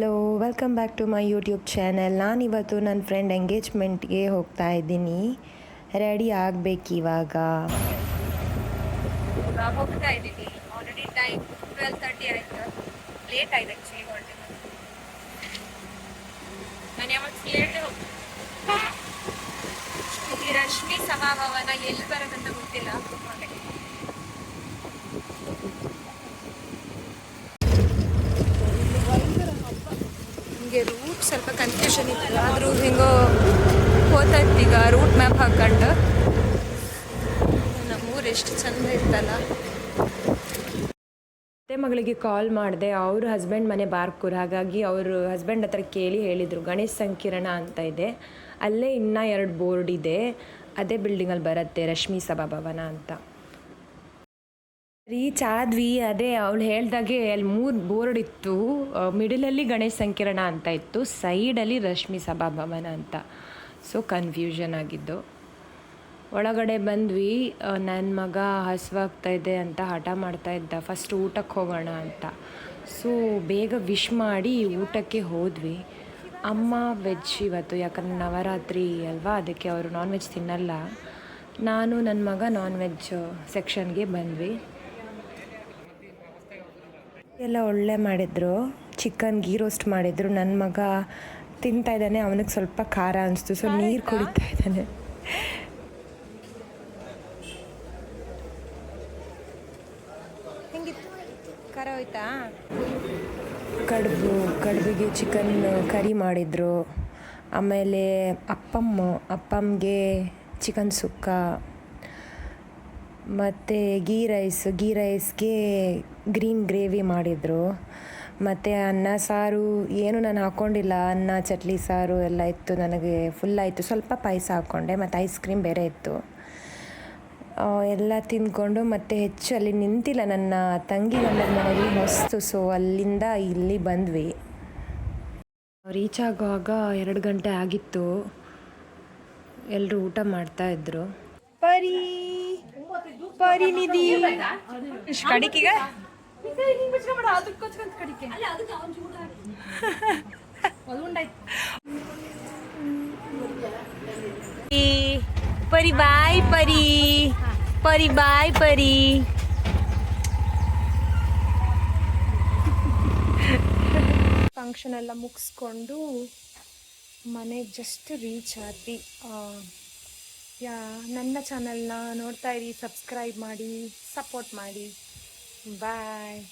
Hello welcome back to my YouTube channel ನಾನಿವತ್ತು ನನ್ನ friend ಎಂಗೇಜ್ಮೆಂಟ್ಗೆ ಹೋಗ್ತಾ ಇದ್ದೀನಿ. ರೆಡಿ ಆಗಬೇಕು ಇವಾಗ. ಇವಾಗ ಹೋಗ್ತಾ ಆಲ್ರೆಡಿ ಟೈಮ್ ಲೇಟ್ ಈ ರಶ್ಮಿ ಸಭಾಭವನ ಎಲ್ಲಿ ಬರೋದಂತ ಗೊತ್ತಿಲ್ಲ. ನಿಮಗೆ ರೂಟ್ ಸ್ವಲ್ಪ ಕನ್ಫ್ಯೂಷನ್ ಇತ್ತು. ಆದರೂ ಹಿಂಗೋ ಹೋಗ್ತಾಯಿತ್ತು ಈಗ ರೂಟ್ ಮ್ಯಾಪ್ ಹಾಕೊಂಡು ನಮ್ಮೂರು ಎಷ್ಟು ಚಂದ ಇರ್ತಲ್ಲ ಅತ್ತೆ ಮಗಳಿಗೆ ಕಾಲ್ ಮಾಡಿದೆ. ಅವ್ರ ಹಸ್ಬೆಂಡ್ ಮನೆ ಬಾರ್ಕೂರ್. ಹಾಗಾಗಿ ಅವರು ಹಸ್ಬೆಂಡ್ ಹತ್ರ ಕೇಳಿ ಹೇಳಿದರು. ಗಣೇಶ್ ಸಂಕಿರಣ ಅಂತ ಇದೆ. ಅಲ್ಲೇ ಇನ್ನೂ ಎರಡು ಬೋರ್ಡ್ ಇದೆ. ಅದೇ ಬಿಲ್ಡಿಂಗಲ್ಲಿ ಬರುತ್ತೆ ರಶ್ಮಿ ಸಭಾಭವನ ಅಂತ. ರೀಚ್ ಆದ್ವಿ ಅದೇ ಅವಳು ಹೇಳ್ದಾಗೆ ಅಲ್ಲಿ ಮೂರು ಬೋರ್ಡ್ ಇತ್ತು. ಮಿಡಲಲ್ಲಿ ಗಣೇಶ ಸಂಕಿರಣ ಅಂತ ಇತ್ತು ಸೈಡಲ್ಲಿ ರಶ್ಮಿ ಸಭಾಭವನ ಅಂತ. ಸೊ ಕನ್ಫ್ಯೂಷನ್ ಆಗಿದ್ದು. ಒಳಗಡೆ ಬಂದ್ವಿ ನನ್ನ ಮಗ ಹಸುವಾಗ್ತಾ ಇದೆ ಅಂತ ಹಠ ಮಾಡ್ತಾ ಇದ್ದ. ಫಸ್ಟ್ ಊಟಕ್ಕೆ ಹೋಗೋಣ ಅಂತ. ಸೊ ಬೇಗ ವಿಶ್ ಮಾಡಿ ಊಟಕ್ಕೆ ಹೋದ್ವಿ. ಅಮ್ಮ ವೆಜ್ ಇವತ್ತು, ಯಾಕಂದ್ರೆ ನವರಾತ್ರಿ ಅಲ್ವಾ, ಅದಕ್ಕೆ ಅವರು ನಾನ್ ವೆಜ್ ತಿನ್ನಲ್ಲ. ನಾನು ನನ್ನ ಮಗ ನಾನ್ ವೆಜ್ ಸೆಕ್ಷನ್ಗೆ ಬಂದ್ವಿ. ಎಲ್ಲ ಒಳ್ಳೆ ಮಾಡಿದ್ರು ಚಿಕನ್ ಗೀ ರೋಸ್ಟ್ ಮಾಡಿದ್ರು. ನನ್ನ ಮಗ ತಿಂತಾ ಇದ್ದಾನೆ ಅವನಿಗೆ ಸ್ವಲ್ಪ ಖಾರ ಅನಿಸ್ತು. ಸೊ ನೀರು ಕುಡಿತಾ ಇದ್ದಾನೆ. ಖರ ಹೋಯ್ತಾ? ಕಡುಬು ಕಡುಬಿಗೆ ಚಿಕನ್ ಕರಿ ಮಾಡಿದ್ರು. ಆಮೇಲೆ ಅಪ್ಪಮ್ಮ ಅಪ್ಪಮ್ಗೆ ಚಿಕನ್ ಸುಕ್ಕ. ಮತ್ತು ಗೀ ರೈಸ್ ಗೀ ರೈಸ್ಗೆ ಗ್ರೀನ್ ಗ್ರೇವಿ ಮಾಡಿದರು. ಮತ್ತು ಅನ್ನ ಸಾರು ಏನು ನಾನು ಹಾಕ್ಕೊಂಡಿಲ್ಲ ಅನ್ನ ಚಟ್ಲಿ ಸಾರು ಎಲ್ಲ ಇತ್ತು ನನಗೆ ಫುಲ್ ಆಯಿತು. ಸ್ವಲ್ಪ ಪಾಯಸ ಹಾಕ್ಕೊಂಡೆ ಮತ್ತು ಐಸ್ ಕ್ರೀಮ್ ಬೇರೆ ಇತ್ತು. ಎಲ್ಲ ತಿಂದ್ಕೊಂಡು ಮತ್ತೆ ಹೆಚ್ಚು ಅಲ್ಲಿ ನಿಂತಿಲ್ಲ ನನ್ನ ತಂಗಿ ನನ್ನ ಮನೆಯಲ್ಲಿ ಹೊಸ್ತು ಸೊ ಅಲ್ಲಿಂದ ಇಲ್ಲಿ ಬಂದ್ವಿ. ರೀಚ್ ಆಗುವಾಗ ಎರಡು ಗಂಟೆ ಆಗಿತ್ತು. ಎಲ್ಲರೂ ಊಟ ಮಾಡ್ತಾ ಇದ್ರು. ಪರಿ ಪರಿನಿಧಿ ಕಡಿಕೀಗ? ಪರಿ ಬಾಯ್ ಪರಿ. ಪರಿ ಬಾಯ್ ಪರಿ. ಫಂಕ್ಷನ್ ಎಲ್ಲ ಮುಗಿಸ್ಕೊಂಡು ಮನೆಗೆ ಜಸ್ಟ್ ರೀಚ್ ಆದ್ವಿ. ಯಾ ನನ್ನ ಚಾನಲ್ನ ನೋಡ್ತಾ ಇರಿ ಸಬ್ಸ್ಕ್ರೈಬ್ ಮಾಡಿ ಸಪೋರ್ಟ್ ಮಾಡಿ. Bye.